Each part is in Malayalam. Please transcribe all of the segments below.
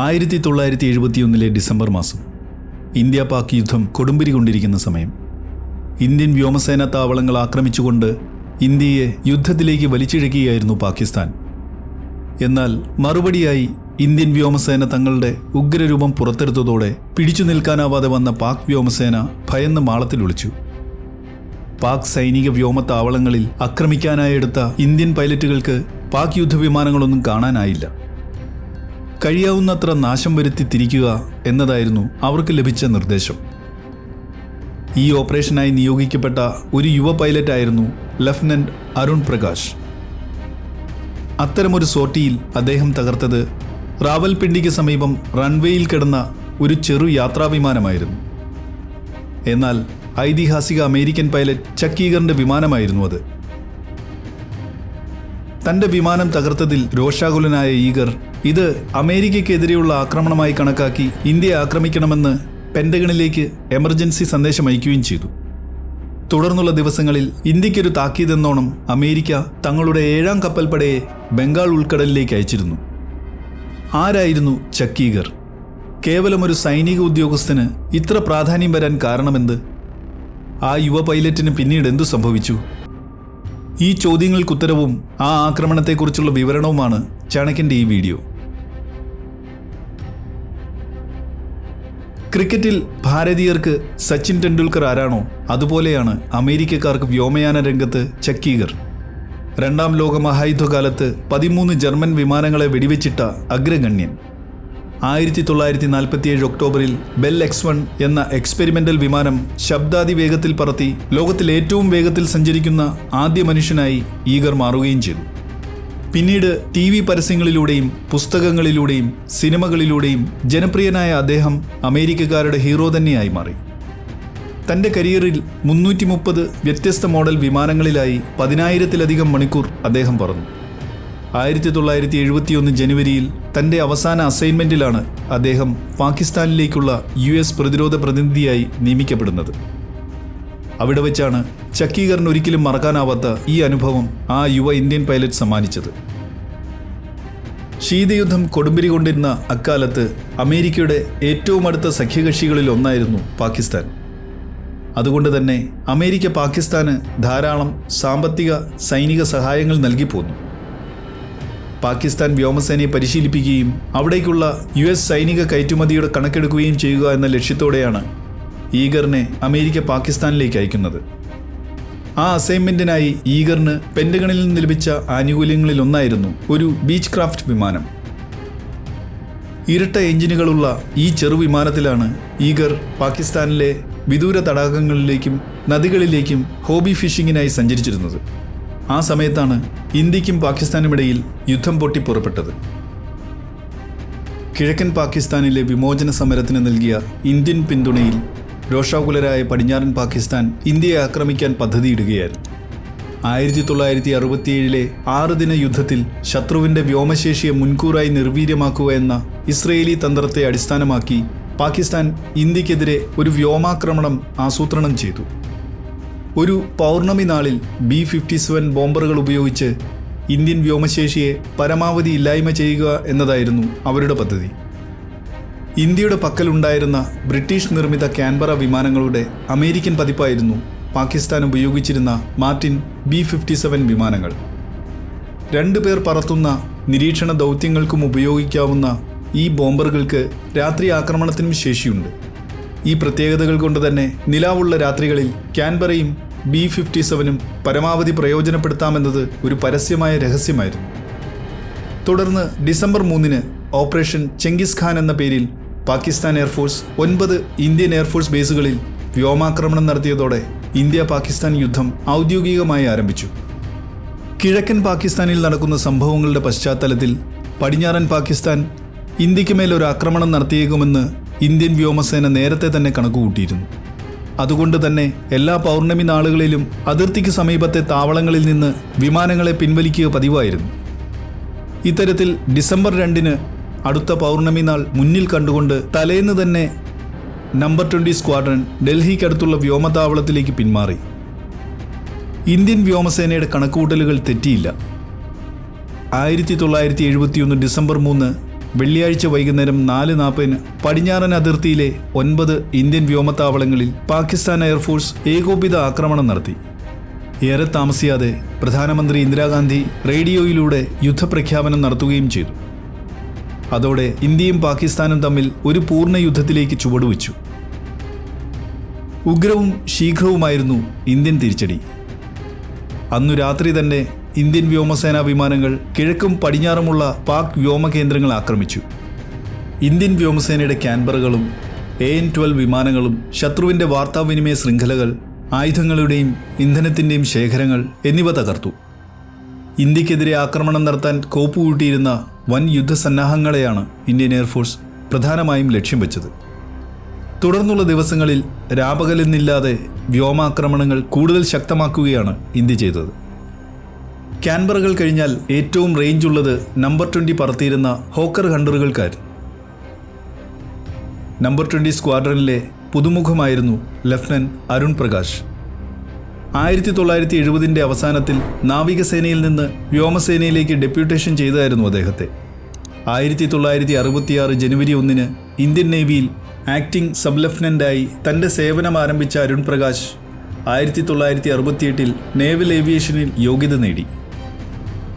ആയിരത്തി തൊള്ളായിരത്തി എഴുപത്തിയൊന്നിലെ ഡിസംബർ മാസം ഇന്ത്യ പാക് യുദ്ധം കൊടുമ്പിരി കൊണ്ടിരിക്കുന്ന സമയം. ഇന്ത്യൻ വ്യോമസേന താവളങ്ങൾ ആക്രമിച്ചുകൊണ്ട് ഇന്ത്യയെ യുദ്ധത്തിലേക്ക് വലിച്ചിഴക്കുകയായിരുന്നു പാകിസ്ഥാൻ. എന്നാൽ മറുപടിയായി ഇന്ത്യൻ വ്യോമസേന തങ്ങളുടെ ഉഗ്രരൂപം പുറത്തെടുത്തതോടെ പിടിച്ചു നിൽക്കാനാവാതെ വന്ന പാക് വ്യോമസേന ഭയന്ന് മാളത്തിൽ ഒളിച്ചു. പാക് സൈനിക വ്യോമ താവളങ്ങളിൽ ആക്രമിക്കാനായി എടുത്ത ഇന്ത്യൻ പൈലറ്റുകൾക്ക് പാക് യുദ്ധവിമാനങ്ങളൊന്നും കാണാനായില്ല. കഴിയാവുന്നത്ര നാശം വരുത്തി തിരിക്കുക എന്നതായിരുന്നു അവർക്ക് ലഭിച്ച നിർദ്ദേശം. ഈ ഓപ്പറേഷനായി നിയോഗിക്കപ്പെട്ട ഒരു യുവ പൈലറ്റായിരുന്നു ലഫ്റ്റനന്റ് അരുൺ പ്രകാശ്. അത്തരമൊരു സോട്ടിയിൽ അദ്ദേഹം തകർത്തത് റാവൽപിണ്ടിക്ക് സമീപം റൺവേയിൽ കിടന്ന ഒരു ചെറു യാത്രാവിമാനമായിരുന്നു. എന്നാൽ ഐതിഹാസിക അമേരിക്കൻ പൈലറ്റ് ചക്കീഗറിന്റെ വിമാനമായിരുന്നു അത്. തന്റെ വിമാനം തകർത്തതിൽ രോഷാകുലനായ ഈഗർ ഇത് അമേരിക്കയ്ക്കെതിരെയുള്ള ആക്രമണമായി കണക്കാക്കി ഇന്ത്യ ആക്രമിക്കണമെന്ന് പെൻഡഗണിലേക്ക് എമർജൻസി സന്ദേശം അയക്കുകയും ചെയ്തു. തുടർന്നുള്ള ദിവസങ്ങളിൽ ഇന്ത്യക്കൊരു താക്കീതെന്നോണം അമേരിക്ക തങ്ങളുടെ ഏഴാം കപ്പൽപ്പടയെ ബംഗാൾ ഉൾക്കടലിലേക്ക് അയച്ചിരുന്നു. ആരായിരുന്നു ചക്കീഗർ? കേവലം ഒരു സൈനിക ഉദ്യോഗസ്ഥന് ഇത്ര പ്രാധാന്യം വരാൻ കാരണമെന്ത്? ആ യുവ പൈലറ്റിന് പിന്നീട് എന്തു സംഭവിച്ചു? ഈ ചോദ്യങ്ങൾക്കുത്തരവും ആ ആക്രമണത്തെക്കുറിച്ചുള്ള വിവരണവുമാണ് ചാണക്യന്റെ ഈ വീഡിയോ. ക്രിക്കറ്റിൽ ഭാരതീയർക്ക് സച്ചിൻ ടെണ്ടുൽക്കർ ആരാണോ അതുപോലെയാണ് അമേരിക്കക്കാർക്ക് വ്യോമയാന രംഗത്ത് ചക്കീഗർ രണ്ടാം ലോക മഹായുദ്ധകാലത്ത് പതിമൂന്ന് ജർമ്മൻ വിമാനങ്ങളെ വെടിവെച്ചിട്ട അഗ്രഗണ്യൻ. ആയിരത്തി തൊള്ളായിരത്തി നാൽപ്പത്തിയേഴ് ഒക്ടോബറിൽ ബെൽ എക്സ് വൺ എന്ന എക്സ്പെരിമെന്റൽ വിമാനം ശബ്ദാതി വേഗത്തിൽ പറത്തി ലോകത്തിൽ ഏറ്റവും വേഗത്തിൽ സഞ്ചരിക്കുന്ന ആദ്യ മനുഷ്യനായി ഈഗർ മാറുകയും ചെയ്തു. പിന്നീട് ടി വി പരസ്യങ്ങളിലൂടെയും പുസ്തകങ്ങളിലൂടെയും സിനിമകളിലൂടെയും ജനപ്രിയനായ അദ്ദേഹം അമേരിക്കക്കാരുടെ ഹീറോ തന്നെയായി മാറി. തന്റെ കരിയറിൽ മുന്നൂറ്റി മുപ്പത് വ്യത്യസ്ത മോഡൽ വിമാനങ്ങളിലായി പതിനായിരത്തിലധികം മണിക്കൂർ അദ്ദേഹം പറന്നു. ആയിരത്തി തൊള്ളായിരത്തി എഴുപത്തിയൊന്ന് ജനുവരിയിൽ തന്റെ അവസാന അസൈൻമെന്റിലാണ് അദ്ദേഹം പാകിസ്ഥാനിലേക്കുള്ള യു എസ് പ്രതിരോധ പ്രതിനിധിയായി നിയമിക്കപ്പെടുന്നത്. അവിടെ വെച്ചാണ് ചക്കീകറിന് ഒരിക്കലും മറക്കാനാവാത്ത ഈ അനുഭവം ആ യുവ ഇന്ത്യൻ പൈലറ്റ് സമ്മാനിച്ചത്. ശീതയുദ്ധം കൊടുമ്പിരി കൊണ്ടിരുന്ന അക്കാലത്ത് അമേരിക്കയുടെ ഏറ്റവും അടുത്ത സഖ്യകക്ഷികളിൽ ഒന്നായിരുന്നു പാകിസ്ഥാൻ. അതുകൊണ്ട് തന്നെ അമേരിക്ക പാകിസ്ഥാന് ധാരാളം സാമ്പത്തിക സൈനിക സഹായങ്ങൾ നൽകി പോന്നു. പാകിസ്ഥാൻ വ്യോമസേനയെ പരിശീലിപ്പിക്കുകയും അവിടേക്കുള്ള യു എസ് സൈനിക കയറ്റുമതിയുടെ കണക്കെടുക്കുകയും ചെയ്യുക എന്ന ലക്ഷ്യത്തോടെയാണ് ഈഗറിനെ അമേരിക്ക പാകിസ്ഥാനിലേക്ക് അയക്കുന്നത്. ആ അസൈൻമെന്റിനായി ഈഗറിന് പെൻഡഗണിൽ നിന്ന് ലഭിച്ച ആനുകൂല്യങ്ങളിൽ ഒന്നായിരുന്നു ഒരു ബീച്ച് ക്രാഫ്റ്റ് വിമാനം. ഇരട്ട എഞ്ചിനുകളുള്ള ഈ ചെറുവിമാനത്തിലാണ് ഈഗർ പാകിസ്ഥാനിലെ വിദൂര തടാകങ്ങളിലേക്കും നദികളിലേക്കും ഹോബി ഫിഷിങ്ങിനായി സഞ്ചരിച്ചിരുന്നത്. ആ സമയത്താണ് ഇന്ത്യക്കും പാകിസ്ഥാനുമിടയിൽ യുദ്ധം പൊട്ടി പുറപ്പെട്ടത്. കിഴക്കൻ പാകിസ്ഥാനിലെ വിമോചന സമരത്തിന് നൽകിയ ഇന്ത്യൻ പിന്തുണയിൽ രോഷാകുലരായ പടിഞ്ഞാറൻ പാകിസ്ഥാൻ ഇന്ത്യയെ ആക്രമിക്കാൻ പദ്ധതിയിടുകയായിരുന്നു. ആയിരത്തി തൊള്ളായിരത്തി അറുപത്തിയേഴിലെ ആറ് ദിന യുദ്ധത്തിൽ ശത്രുവിന്റെ വ്യോമശേഷിയെ മുൻകൂറായി നിർവീര്യമാക്കുക എന്ന ഇസ്രയേലി തന്ത്രത്തെ അടിസ്ഥാനമാക്കി പാകിസ്ഥാൻ ഇന്ത്യക്കെതിരെ ഒരു വ്യോമാക്രമണം ആസൂത്രണം ചെയ്തു. ഒരു പൗർണമി നാളിൽ ബി ഫിഫ്റ്റി സെവൻ ബോംബറുകൾ ഉപയോഗിച്ച് ഇന്ത്യൻ വ്യോമശേഷിയെ പരമാവധി ഇല്ലായ്മ ചെയ്യുക എന്നതായിരുന്നു അവരുടെ പദ്ധതി. ഇന്ത്യയുടെ പക്കലുണ്ടായിരുന്ന ബ്രിട്ടീഷ് നിർമ്മിത ക്യാൻബറ വിമാനങ്ങളുടെ അമേരിക്കൻ പതിപ്പായിരുന്നു പാകിസ്ഥാൻ ഉപയോഗിച്ചിരുന്ന മാർട്ടിൻ ബി ഫിഫ്റ്റി സെവൻ വിമാനങ്ങൾ. രണ്ടുപേർ പറത്തുന്ന നിരീക്ഷണ ദൗത്യങ്ങൾക്കും ഉപയോഗിക്കാവുന്ന ഈ ബോംബറുകൾക്ക് രാത്രി ആക്രമണത്തിനും ശേഷിയുണ്ട്. ഈ പ്രത്യേകതകൾ കൊണ്ട് തന്നെ നിലാവുള്ള രാത്രികളിൽ ക്യാൻബറയും ബി ഫിഫ്റ്റി സെവനും പരമാവധി പ്രയോജനപ്പെടുത്താമെന്നത് ഒരു പരസ്യമായ രഹസ്യമായിരുന്നു. തുടർന്ന് ഡിസംബർ മൂന്നിന് ഓപ്പറേഷൻ ചെങ്കിസ് ഖാൻ എന്ന പേരിൽ പാകിസ്ഥാൻ എയർഫോഴ്സ് ഒൻപത് ഇന്ത്യൻ എയർഫോഴ്സ് ബേസുകളിൽ വ്യോമാക്രമണം നടത്തിയതോടെ ഇന്ത്യ പാകിസ്ഥാൻ യുദ്ധം ഔദ്യോഗികമായി ആരംഭിച്ചു. കിഴക്കൻ പാകിസ്ഥാനിൽ നടക്കുന്ന സംഭവങ്ങളുടെ പശ്ചാത്തലത്തിൽ പടിഞ്ഞാറൻ പാകിസ്ഥാൻ ഇന്ത്യയ്ക്ക് ഒരു ആക്രമണം നടത്തിയേക്കുമെന്ന് ഇന്ത്യൻ വ്യോമസേന നേരത്തെ തന്നെ കണക്കുകൂട്ടിയിരുന്നു. അതുകൊണ്ട് തന്നെ എല്ലാ പൗർണമി നാളുകളിലും അതിർത്തിക്ക് സമീപത്തെ താവളങ്ങളിൽ നിന്ന് വിമാനങ്ങളെ പിൻവലിക്കുക പതിവായിരുന്നു. ഇത്തരത്തിൽ ഡിസംബർ രണ്ടിന് അടുത്ത പൗർണമി നാൾ മുന്നിൽ കണ്ടുകൊണ്ട് തലേന്ന് തന്നെ നമ്പർ ട്വന്റി സ്ക്വാഡ്രൻ ഡൽഹിക്കടുത്തുള്ള വ്യോമതാവളത്തിലേക്ക് പിന്മാറി. ഇന്ത്യൻ വ്യോമസേനയുടെ കണക്കുകൂട്ടലുകൾ തെറ്റിയില്ല. ആയിരത്തി തൊള്ളായിരത്തി എഴുപത്തിയൊന്ന് ഡിസംബർ മൂന്ന് വെള്ളിയാഴ്ച വൈകുന്നേരം നാല് നാൽപ്പതിന് പടിഞ്ഞാറൻ അതിർത്തിയിലെ ഒൻപത് ഇന്ത്യൻ വ്യോമത്താവളങ്ങളിൽ പാകിസ്ഥാൻ എയർഫോഴ്സ് ഏകോപിത ആക്രമണം നടത്തി. ഏറെ താമസിയാതെ പ്രധാനമന്ത്രി ഇന്ദിരാഗാന്ധി റേഡിയോയിലൂടെ യുദ്ധപ്രഖ്യാപനം നടത്തുകയും ചെയ്തു. അതോടെ ഇന്ത്യയും പാകിസ്ഥാനും തമ്മിൽ ഒരു പൂർണ യുദ്ധത്തിലേക്ക് ചുവടുവെച്ചു. ഉഗ്രവും ശീഘ്രവുമായിരുന്നു ഇന്ത്യൻ തിരിച്ചടി. അന്നു രാത്രി തന്നെ ഇന്ത്യൻ വ്യോമസേനാ വിമാനങ്ങൾ കിഴക്കും പടിഞ്ഞാറുമുള്ള പാക് വ്യോമ കേന്ദ്രങ്ങൾ ആക്രമിച്ചു. ഇന്ത്യൻ വ്യോമസേനയുടെ ക്യാൻബറുകളും എ എൻ ട്വൽവ് വിമാനങ്ങളും ശത്രുവിന്റെ വാർത്താവിനിമയ ശൃംഖലകൾ ആയുധങ്ങളുടെയും ഇന്ധനത്തിന്റെയും ശേഖരങ്ങൾ എന്നിവ തകർത്തു. ഇന്ത്യക്കെതിരെ ആക്രമണം നടത്താൻ കോപ്പുകൂട്ടിയിരുന്ന വൻ യുദ്ധസന്നാഹങ്ങളെയാണ് ഇന്ത്യൻ എയർഫോഴ്സ് പ്രധാനമായും ലക്ഷ്യം വെച്ചത്. തുടർന്നുള്ള ദിവസങ്ങളിൽ രാപകലെന്നില്ലാതെ വ്യോമാക്രമണങ്ങൾ കൂടുതൽ ശക്തമാക്കുകയാണ് ഇന്ത്യ ചെയ്തത്. ക്യാൻബറുകൾ കഴിഞ്ഞാൽ ഏറ്റവും റേഞ്ച് ഉള്ളത് നമ്പർ ട്വന്റി പറത്തിയിരുന്ന ഹോക്കർ ഹണ്ടറുകൾക്കായിരുന്നു. നമ്പർ ട്വന്റി സ്ക്വാഡ്രനിലെ പുതുമുഖമായിരുന്നു ലഫ്റ്റനന്റ് അരുൺ പ്രകാശ്. ആയിരത്തി തൊള്ളായിരത്തി എഴുപതിന്റെ അവസാനത്തിൽ നാവികസേനയിൽ നിന്ന് വ്യോമസേനയിലേക്ക് ഡെപ്യൂട്ടേഷൻ ചെയ്തായിരുന്നു അദ്ദേഹത്തെ. ആയിരത്തി തൊള്ളായിരത്തി അറുപത്തിയാറ് ജനുവരി ഒന്നിന് ഇന്ത്യൻ നേവിയിൽ ആക്ടിംഗ് സബ് ലഫ്റ്റനന്റായി തന്റെ സേവനം ആരംഭിച്ച അരുൺ പ്രകാശ് ആയിരത്തി തൊള്ളായിരത്തി അറുപത്തിയെട്ടിൽ നേവൽ ഏവിയേഷനിൽ യോഗ്യത നേടി.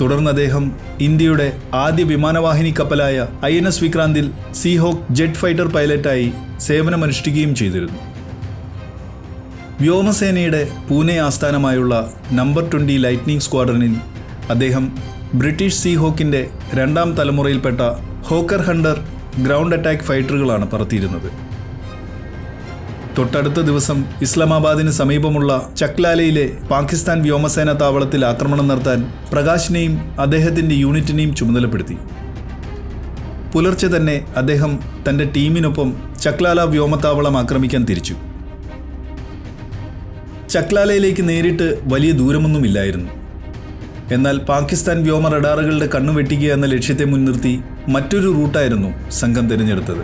തുടർന്ന് അദ്ദേഹം ഇന്ത്യയുടെ ആദ്യ വിമാനവാഹിനി കപ്പലായ ഐ എൻ എസ് വിക്രാന്തിൽ സീഹോക്ക് ജെറ്റ് ഫൈറ്റർ പൈലറ്റായി സേവനമനുഷ്ഠിക്കുകയും ചെയ്തിരുന്നു. വ്യോമസേനയുടെ പൂനെ ആസ്ഥാനമായുള്ള നമ്പർ ട്വന്റി ലൈറ്റ്നിംഗ് സ്ക്വാഡ്രനിൽ അദ്ദേഹം ബ്രിട്ടീഷ് സീ ഹോക്കിന്റെ രണ്ടാം തലമുറയിൽപ്പെട്ട ഹോക്കർ ഹണ്ടർ ഗ്രൗണ്ട് അറ്റാക്ക് ഫൈറ്ററുകളാണ് പറത്തിയിരുന്നത്. തൊട്ടടുത്ത ദിവസം ഇസ്ലാമാബാദിന് സമീപമുള്ള ചക്ലാലയിലെ പാകിസ്ഥാൻ വ്യോമസേന താവളത്തിൽ ആക്രമണം നടത്താൻ പ്രകാശിനെയും അദ്ദേഹത്തിന്റെ യൂണിറ്റിനെയും ചുമതലപ്പെടുത്തി. പുലർച്ചെ തന്നെ അദ്ദേഹം തന്റെ ടീമിനൊപ്പം ചക്ലാല വ്യോമത്താവളം ആക്രമിക്കാൻ തിരിച്ചു. ചക്ലാലയിലേക്ക് നേരിട്ട് വലിയ ദൂരമൊന്നുമില്ലായിരുന്നു. എന്നാൽ പാകിസ്ഥാൻ വ്യോമ റഡാറുകളുടെ കണ്ണു വെട്ടിക്കുക എന്ന ലക്ഷ്യത്തെ മുൻനിർത്തി മറ്റൊരു റൂട്ടായിരുന്നു സംഘം തിരഞ്ഞെടുത്തത്.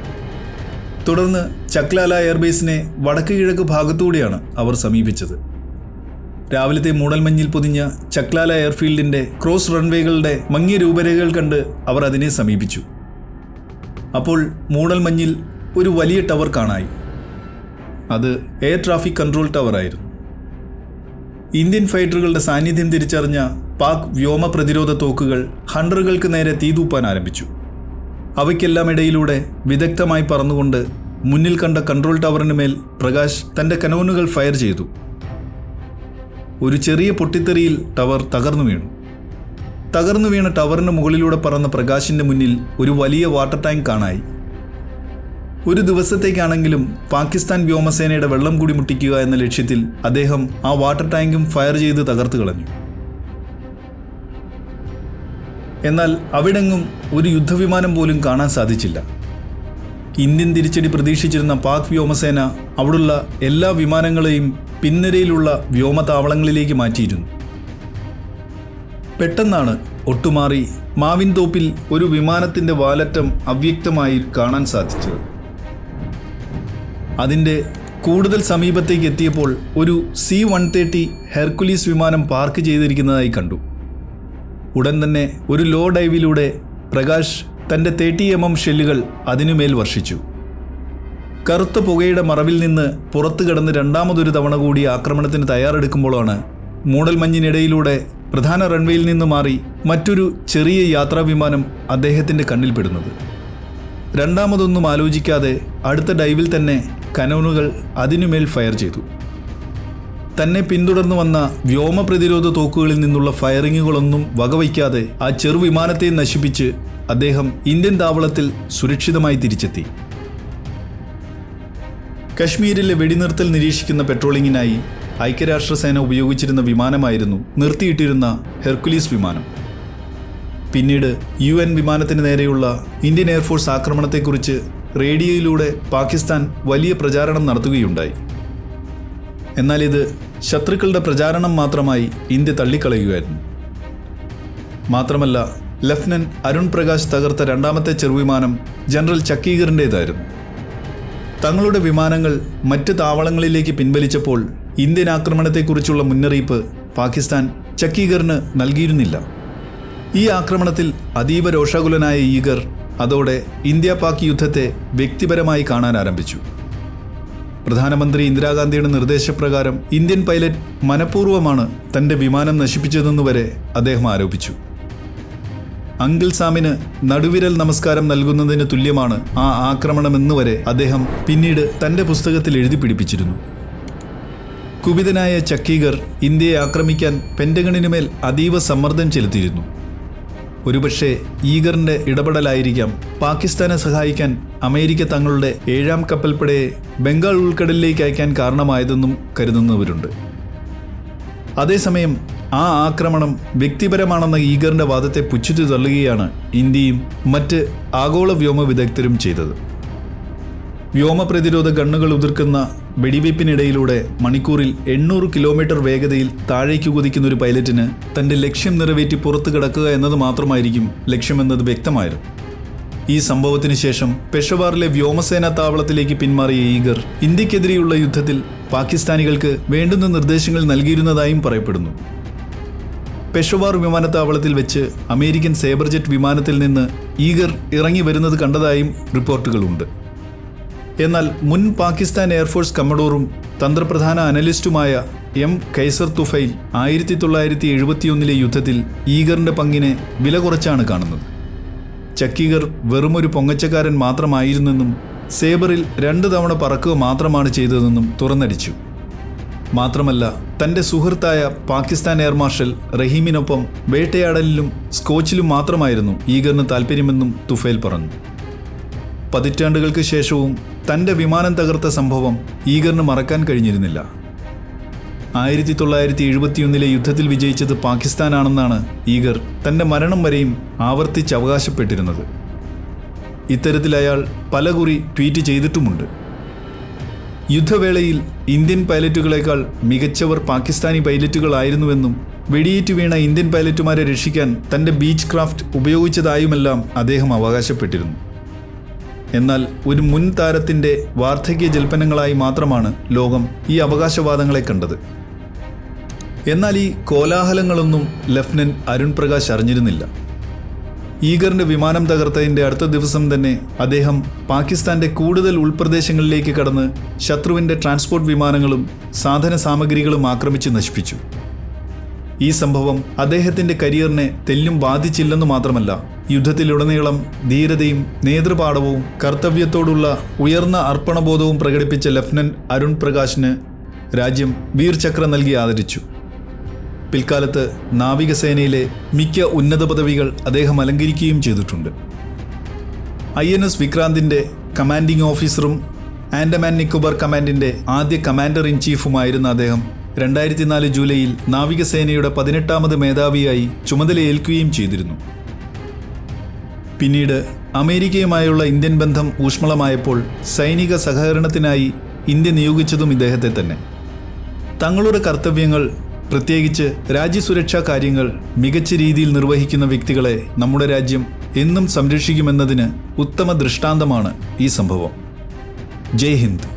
തുടർന്ന് ചക്ലാല എയർബേസിനെ വടക്ക് കിഴക്ക് ഭാഗത്തൂടെയാണ് അവർ സമീപിച്ചത്. രാവിലത്തെ മൂടൽമഞ്ഞിൽ പൊതിഞ്ഞ ചക്ലാല എയർഫീൽഡിന്റെ ക്രോസ് റൺവേകളുടെ മങ്ങിയ രൂപരേഖകൾ കണ്ട് അവർ അതിനെ സമീപിച്ചു. അപ്പോൾ മൂടൽമഞ്ഞിൽ ഒരു വലിയ ടവർ കാണായി. അത് എയർ ട്രാഫിക് കൺട്രോൾ ടവർ ആയിരുന്നു. ഇന്ത്യൻ ഫൈറ്ററുകളുടെ സാന്നിധ്യം തിരിച്ചറിഞ്ഞ പാക് വ്യോമ പ്രതിരോധ തോക്കുകൾ ഹണ്ടറുകൾക്ക് നേരെ തീതൂപ്പാൻ ആരംഭിച്ചു. അവയ്ക്കെല്ലാം ഇടയിലൂടെ വിദഗ്ധമായി പറന്നുകൊണ്ട് മുന്നിൽ കണ്ട കൺട്രോൾ ടവറിന് മേൽ പ്രകാശ് തന്റെ കനോനുകൾ ഫയർ ചെയ്തു. ഒരു ചെറിയ പൊട്ടിത്തെറിയിൽ ടവർ തകർന്നു വീണു. തകർന്നു വീണ ടവറിന് മുകളിലൂടെ പറന്ന പ്രകാശിന്റെ മുന്നിൽ ഒരു വലിയ വാട്ടർ ടാങ്ക് കാണായി. ഒരു ദിവസത്തേക്കാണെങ്കിലും പാകിസ്ഥാൻ വ്യോമസേനയുടെ വെള്ളം കൂടി മുട്ടിക്കുക എന്ന ലക്ഷ്യത്തിൽ അദ്ദേഹം ആ വാട്ടർ ടാങ്കും ഫയർ ചെയ്ത് തകർത്തു കളഞ്ഞു. എന്നാൽ അവിടെങ്ങും ഒരു യുദ്ധവിമാനം പോലും കാണാൻ സാധിച്ചില്ല. ഇന്ത്യൻ തിരിച്ചടി പ്രതീക്ഷിച്ചിരുന്ന പാക് വ്യോമസേന അവിടുള്ള എല്ലാ വിമാനങ്ങളെയും പിൻനിരയിലുള്ള വ്യോമതാവളങ്ങളിലേക്ക് മാറ്റിയിരുന്നു. പെട്ടെന്നാണ് ഒട്ടുമാറി മാവിൻ തോപ്പിൽ ഒരു വിമാനത്തിന്റെ വാലറ്റം അവ്യക്തമായി കാണാൻ സാധിച്ചത്. അതിന്റെ കൂടുതൽ സമീപത്തേക്ക് എത്തിയപ്പോൾ ഒരു സി വൺ തേർട്ടി ഹെർക്കുലീസ് വിമാനം പാർക്ക് ചെയ്തിരിക്കുന്നതായി കണ്ടു. ഉടൻ തന്നെ ഒരു ലോ ഡൈവിലൂടെ പ്രകാശ് തന്റെ തേർട്ടി എം എം ഷെല്ലുകൾ അതിനുമേൽ വർഷിച്ചു. കറുത്ത പുകയുടെ മറവിൽ നിന്ന് പുറത്തു കടന്ന് രണ്ടാമതൊരു തവണ കൂടി ആക്രമണത്തിന് തയ്യാറെടുക്കുമ്പോഴാണ് മൂടൽമഞ്ഞിനിടയിലൂടെ പ്രധാന റൺവേയിൽ നിന്ന് മാറി മറ്റൊരു ചെറിയ യാത്രാ വിമാനം അദ്ദേഹത്തിന്റെ കണ്ണിൽപ്പെടുന്നത് രണ്ടാമതൊന്നും ആലോചിക്കാതെ അടുത്ത ഡൈവിൽ തന്നെ കനോനുകൾ അതിനുമേൽ ഫയർ ചെയ്തു. തന്നെ പിന്തുടർന്നു വന്ന വ്യോമ പ്രതിരോധ തോക്കുകളിൽ നിന്നുള്ള ഫയറിങ്ങുകളൊന്നും വകവയ്ക്കാതെ ആ ചെറുവിമാനത്തെ നശിപ്പിച്ച് അദ്ദേഹം ഇന്ത്യൻ താവളത്തിൽ സുരക്ഷിതമായി തിരിച്ചെത്തി. കശ്മീരിലെ വെടിനിർത്തൽ നിരീക്ഷിക്കുന്ന പെട്രോളിങ്ങിനായി ഐക്യരാഷ്ട്രസേന ഉപയോഗിച്ചിരുന്ന വിമാനമായിരുന്നു നിർത്തിയിട്ടിരുന്ന ഹെർക്കുലീസ് വിമാനം. പിന്നീട് യു എൻ വിമാനത്തിന് നേരെയുള്ള ഇന്ത്യൻ എയർഫോഴ്സ് ആക്രമണത്തെക്കുറിച്ച് റേഡിയോയിലൂടെ പാകിസ്ഥാൻ വലിയ പ്രചാരണം നടത്തുകയുണ്ടായി. എന്നാൽ ഇത് ശത്രുക്കളുടെ പ്രചാരണം മാത്രമായി ഇന്ത്യ തള്ളിക്കളയുകയായിരുന്നു. മാത്രമല്ല ലഫ്റ്റനന്റ് അരുൺ പ്രകാശ് തകർത്ത രണ്ടാമത്തെ ചെറുവിമാനം ജനറൽ ചക്കീഗറിന്റേതായിരുന്നു തങ്ങളുടെ വിമാനങ്ങൾ മറ്റ് താവളങ്ങളിലേക്ക് പിൻവലിച്ചപ്പോൾ ഇന്ത്യൻ ആക്രമണത്തെക്കുറിച്ചുള്ള മുന്നറിയിപ്പ് പാകിസ്ഥാൻ ചക്കീഗറിന് നൽകിയിരുന്നില്ല. ഈ ആക്രമണത്തിൽ അതീവ രോഷാകുലനായ ഈഗർ അതോടെ ഇന്ത്യ പാക് യുദ്ധത്തെ വ്യക്തിപരമായി കാണാൻ ആരംഭിച്ചു. പ്രധാനമന്ത്രി ഇന്ദിരാഗാന്ധിയുടെ നിർദ്ദേശപ്രകാരം ഇന്ത്യൻ പൈലറ്റ് മനഃപൂർവമാണ് തന്റെ വിമാനം നശിപ്പിച്ചതെന്ന് വരെ അദ്ദേഹം ആരോപിച്ചു. അങ്കിൾ സാമിന് നടുവിരൽ നമസ്കാരം നൽകുന്നതിന് തുല്യമാണ് ആ ആക്രമണമെന്നുവരെ അദ്ദേഹം പിന്നീട് തന്റെ പുസ്തകത്തിൽ എഴുതി പിടിപ്പിച്ചിരുന്നു. കുപിതനായ ചക്കീഗർ ഇന്ത്യയെ ആക്രമിക്കാൻ പെന്റഗണിനുമേൽ അതീവ സമ്മർദ്ദം ചെലുത്തിയിരുന്നു. ഒരുപക്ഷെ ഈഗറിന്റെ ഇടപെടലായിരിക്കാം. പാകിസ്ഥാനെ സഹായിക്കാൻ അമേരിക്ക തങ്ങളുടെ ഏഴാം കപ്പൽപ്പടയെ ബംഗാൾ ഉൾക്കടലിലേക്ക് അയക്കാൻ കാരണമായതെന്നും കരുതുന്നവരുണ്ട്. അതേസമയം ആ ആക്രമണം വ്യക്തിപരമാണെന്ന ഈഗറിന്റെ വാദത്തെ പുച്ഛിച്ചു തള്ളുകയാണ് ഇന്ത്യയും മറ്റ് ആഗോള വ്യോമ വിദഗ്ധരും ചെയ്തത്. വ്യോമ പ്രതിരോധ ഗണ്ണുകൾ ഉതിർക്കുന്ന വെടിവയ്പ്പിനിടയിലൂടെ മണിക്കൂറിൽ എണ്ണൂറ് കിലോമീറ്റർ വേഗതയിൽ താഴേക്ക് കുതിക്കുന്ന ഒരു പൈലറ്റിന് തന്റെ ലക്ഷ്യം നിറവേറ്റി പുറത്തു കിടക്കുക എന്നത് മാത്രമായിരിക്കും ലക്ഷ്യമെന്നത് വ്യക്തമായിരുന്നു ഈ സംഭവത്തിന് ശേഷം പെഷവാറിലെ വ്യോമസേനാ താവളത്തിലേക്ക് പിന്മാറിയ ഈഗർ ഇന്ത്യക്കെതിരെയുള്ള യുദ്ധത്തിൽ പാകിസ്ഥാനികൾക്ക് വേണ്ടുന്ന നിർദ്ദേശങ്ങൾ നൽകിയിരുന്നതായും പറയപ്പെടുന്നു. പെഷവാർ വിമാനത്താവളത്തിൽ വെച്ച് അമേരിക്കൻ സേബർജെറ്റ് വിമാനത്തിൽ നിന്ന് ഈഗർ ഇറങ്ങി വരുന്നത് കണ്ടതായും റിപ്പോർട്ടുകളുണ്ട്. എന്നാൽ മുൻ പാകിസ്ഥാൻ എയർഫോഴ്സ് കമ്മഡോറും തന്ത്രപ്രധാന അനലിസ്റ്റുമായ എം കൈസർ തുഫൈൽ ആയിരത്തി തൊള്ളായിരത്തി എഴുപത്തിയൊന്നിലെ യുദ്ധത്തിൽ ഈഗറിന്റെ പങ്കിനെ വില കുറച്ചാണ് കാണുന്നത്. ചക്കീഗർ വെറുമൊരു പൊങ്ങച്ചക്കാരൻ മാത്രമായിരുന്നെന്നും സേബറിൽ രണ്ട് തവണ പറക്കുക മാത്രമാണ് ചെയ്തതെന്നും തുറന്നടിച്ചു. മാത്രമല്ല തന്റെ സുഹൃത്തായ പാകിസ്ഥാൻ എയർ മാർഷൽ റഹീമിനൊപ്പം വേട്ടയാടലിലും സ്കോച്ചിലും മാത്രമായിരുന്നു ഈഗറിന് താല്പര്യമെന്നും തുഫൈൽ പറഞ്ഞു. പതിറ്റാണ്ടുകൾക്ക് ശേഷവും തന്റെ വിമാനം തകർത്ത സംഭവം ഈഗറിന് മറക്കാൻ കഴിഞ്ഞിരുന്നില്ല. ആയിരത്തി തൊള്ളായിരത്തി എഴുപത്തിയൊന്നിലെ യുദ്ധത്തിൽ വിജയിച്ചത് പാകിസ്ഥാനാണെന്നാണ് ഈഗർ തന്റെ മരണം വരെയും ആവർത്തിച്ച് അവകാശപ്പെട്ടിരുന്നത്. ഇത്തരത്തിൽ അയാൾ പലകുറി ട്വീറ്റ് ചെയ്തിട്ടുമുണ്ട്. യുദ്ധവേളയിൽ ഇന്ത്യൻ പൈലറ്റുകളെക്കാൾ മികച്ചവർ പാകിസ്ഥാനി പൈലറ്റുകളായിരുന്നുവെന്നും വെടിയേറ്റ് വീണ ഇന്ത്യൻ പൈലറ്റുമാരെ രക്ഷിക്കാൻ തന്റെ ബീച്ച് ക്രാഫ്റ്റ് ഉപയോഗിച്ചതായുമെല്ലാം അദ്ദേഹം അവകാശപ്പെട്ടിരുന്നു. എന്നാൽ ഒരു മുൻ താരത്തിന്റെ വാർദ്ധക്യ ജൽപ്പനങ്ങളായി മാത്രമാണ് ലോകം ഈ അവകാശവാദങ്ങളെ കണ്ടത്. എന്നാൽ ഈ കോലാഹലങ്ങളൊന്നും ലഫ്റ്റനന്റ് അരുൺ പ്രകാശ് അറിഞ്ഞിരുന്നില്ല. ഈഗറിന്റെ വിമാനം തകർത്തതിന്റെ അടുത്ത ദിവസം തന്നെ അദ്ദേഹം പാകിസ്ഥാന്റെ കൂടുതൽ ഉൾപ്രദേശങ്ങളിലേക്ക് കടന്ന് ശത്രുവിന്റെ ട്രാൻസ്പോർട്ട് വിമാനങ്ങളും സാധന സാമഗ്രികളും ആക്രമിച്ച് നശിപ്പിച്ചു. ഈ സംഭവം അദ്ദേഹത്തിന്റെ കരിയറിനെ തെല്ലും ബാധിച്ചില്ലെന്നു മാത്രമല്ല യുദ്ധത്തിലുടനീളം ധീരതയും നേതൃപാഠവും കർത്തവ്യത്തോടുള്ള ഉയർന്ന അർപ്പണബോധവും പ്രകടിപ്പിച്ച ലഫ്റ്റനന്റ് അരുൺ പ്രകാശിന് രാജ്യം വീർചക്ര നൽകി ആദരിച്ചു. പിൽക്കാലത്ത് നാവികസേനയിലെ മിക്ക ഉന്നത പദവികൾ അദ്ദേഹം അലങ്കരിക്കുകയും ചെയ്തിട്ടുണ്ട്. ഐ എൻ എസ് വിക്രാന്തിന്റെ കമാൻഡിംഗ് ഓഫീസറും ആൻഡമാൻ നിക്കോബാർ കമാൻഡിന്റെ ആദ്യ കമാൻഡർ ഇൻ ചീഫുമായിരുന്ന അദ്ദേഹം രണ്ടായിരത്തി നാല് ജൂലൈയിൽ നാവികസേനയുടെ പതിനെട്ടാമത് മേധാവിയായി ചുമതലയേൽക്കുകയും ചെയ്തിരുന്നു. പിന്നീട് അമേരിക്കയുമായുള്ള ഇന്ത്യൻ ബന്ധം ഊഷ്മളമായപ്പോൾ സൈനിക സഹകരണത്തിനായി ഇന്ത്യ നിയോഗിച്ചതും ഇദ്ദേഹത്തെ തന്നെ. തങ്ങളുടെ കർത്തവ്യങ്ങൾ പ്രത്യേകിച്ച് രാജ്യസുരക്ഷാ കാര്യങ്ങൾ മികച്ച രീതിയിൽ നിർവഹിക്കുന്ന വ്യക്തികളെ നമ്മുടെ രാജ്യം എന്നും സംരക്ഷിക്കുമെന്നതിന് ഉത്തമ ദൃഷ്ടാന്തമാണ് ഈ സംഭവം. ജയ് ഹിന്ദ്.